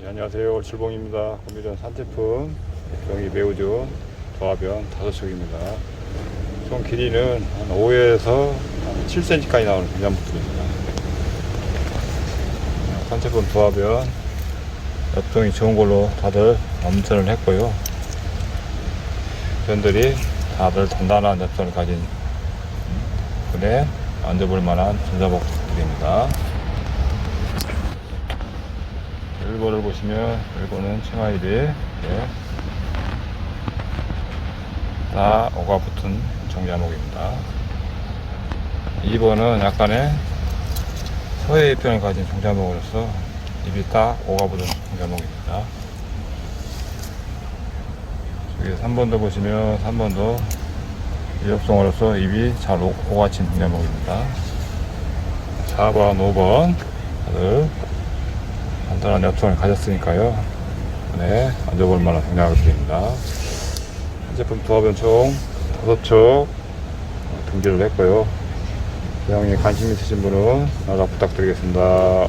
네, 안녕하세요. 올출봉입니다. 고미전 산제품 병이 매우 좋은 도화변 5척입니다. 총 길이는 한 5에서 한 7cm까지 나오는 분양목들입니다. 산제품 도화변 엽종이 좋은 걸로 다들 엄선을 했고요. 변들이 다들 단단한 엽선을 가진 분에 앉아볼 만한 전자복들입니다. 일본을 보시면 일본은 칭화일이 예. 다 오가 붙은 정자목입니다. 2번은 약간의 서해 입편을 가진 정자목으로서 입이 딱 오가 붙은 정자목입니다. 저기 3번도 보시면 3번도 이엽성으로서 입이 잘 오- 오가친 정자목입니다. 4번, 5번 다들 간단한 엽성을 가졌으니까요. 네, 앉아볼 만한 생각을 드립니다. 제품 도합은 총 5척 등재를 했고요. 대형에 관심 있으신 분은 연락 부탁드리겠습니다.